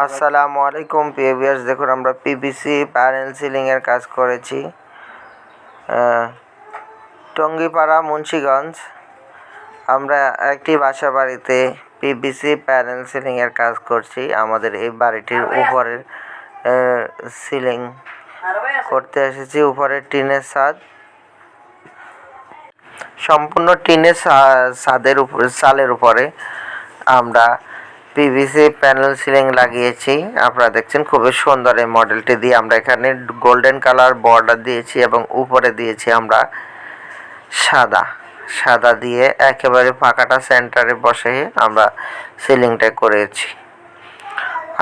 আসসালামু আলাইকুম পিএভিএস দেখুন, আমরা পিভিসি প্যানেল সিলিং এর কাজ করেছি। টঙ্গিপাড়া, মুন্সিগঞ্জ। আমরা একটি বাসা বাড়িতে পিভিসি প্যানেল সিলিং এর কাজ করছি। আমাদের এই বাড়িটির উপরের সিলিং করতে এসেছি, উপরের টিনের ছাদ। সম্পূর্ণ টিনের ছাদের উপরে চালের উপরে আমরা পিভিসি প্যানেল সিলিং লাগিয়েছি। আপনারা দেখছেন খুবই সুন্দর এই মডেলটি দিয়ে আমরা এখানে গোল্ডেন কালার বর্ডার দিয়েছি এবং উপরে দিয়েছি আমরা সাদা। সাদা দিয়ে একেবারে ফাঁকাটা সেন্টারে বসে আমরা সিলিংটা করেছি।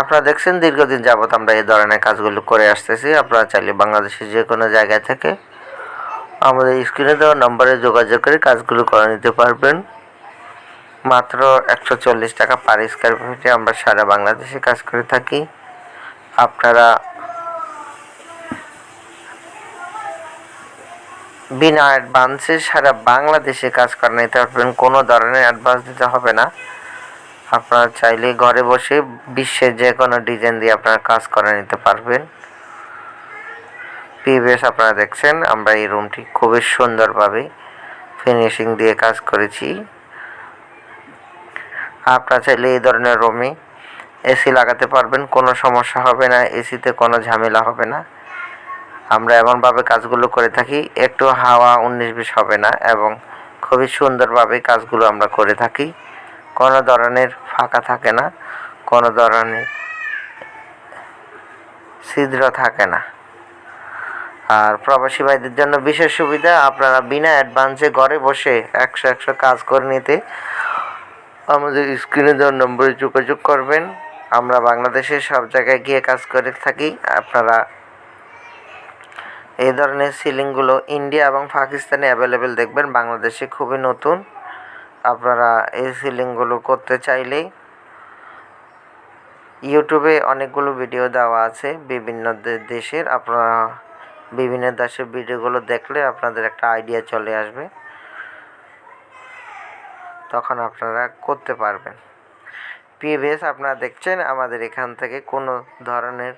আপনারা দেখছেন দীর্ঘদিন যাবত আমরা এই ধরনের কাজগুলো করে আসতেছি। আপনারা চাইলে বাংলাদেশের যে কোনো জায়গা থেকে আমাদের স্ক্রিনে দেওয়া নম্বরে যোগাযোগ করে কাজগুলো করে নিতে পারবেন। মাত্র একশো চল্লিশ টাকা পার স্কোয়ার ফিটে আমরা সারা বাংলাদেশে কাজ করে থাকি। আপনারা বিনা অ্যাডভান্সে সারা বাংলাদেশে কাজ করে নিতে পারবেন কোনো ধরনের অ্যাডভান্স দিতে হবে না। আপনারা চাইলে ঘরে বসে বিশ্বের যে কোনো ডিজাইন দিয়ে আপনারা কাজ করে নিতে পারবেন। পিভিএস আপনারা দেখছেন, আমরা এই রুমটি খুবই সুন্দরভাবে ফিনিশিং দিয়ে কাজ করেছি। আপনারা চাইলে এই ধরনের রুমে এসি লাগাতে পারবেন, কোনো সমস্যা হবে না, এসিতে কোনো ঝামেলা হবে না। আমরা এমনভাবে কাজগুলো করে থাকি, একটু হাওয়া উনিশ বিশ হবে না এবং খুবই সুন্দরভাবে কাজগুলো আমরা করে থাকি। কোনো ধরনের ফাঁকা থাকে না, কোনো ধরনের ছিদ্র থাকে না। আর প্রবাসী ভাইদের জন্য বিশেষ সুবিধা, আপনারা বিনা অ্যাডভান্সে ঘরে বসে একশো একশো কাজ করে নিতে আমাদের স্ক্রিনে দেওয়ার নম্বরে যোগাযোগ করবেন। আমরা বাংলাদেশের সব জায়গায় গিয়ে কাজ করে থাকি। আপনারা এই ধরনের সিলিংগুলো ইন্ডিয়া এবং পাকিস্তানে অ্যাভেলেবেল দেখবেন। বাংলাদেশে খুবই নতুন। আপনারা এই সিলিংগুলো করতে চাইলেই ইউটিউবে অনেকগুলো ভিডিও দেওয়া আছে বিভিন্ন দেশের। আপনারা বিভিন্ন দেশের ভিডিওগুলো দেখলে আপনাদের একটা আইডিয়া চলে আসবে। তখন আপনারা করতে পারবেন। পিভিএস আপনারা দেখছেন, আমাদের এখান থেকে কোনো ধরনের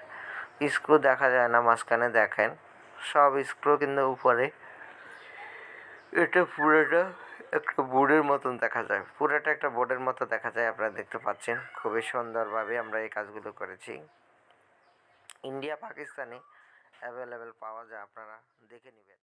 স্ক্রু দেখা যায় না, মাঝখানে দেখেন। সব স্ক্রু কিন্তু উপরে। এটা পুরোটা একটা বোর্ডের মতন দেখা যায়। পুরোটা একটা বোর্ডের মতো দেখা যায়, আপনারা দেখতে পাচ্ছেন। খুবই সুন্দরভাবে আমরা এই কাজগুলো করেছি। ইন্ডিয়া, পাকিস্তানে অ্যাভেলেবেল পাওয়া যায়, আপনারা দেখে নেবেন।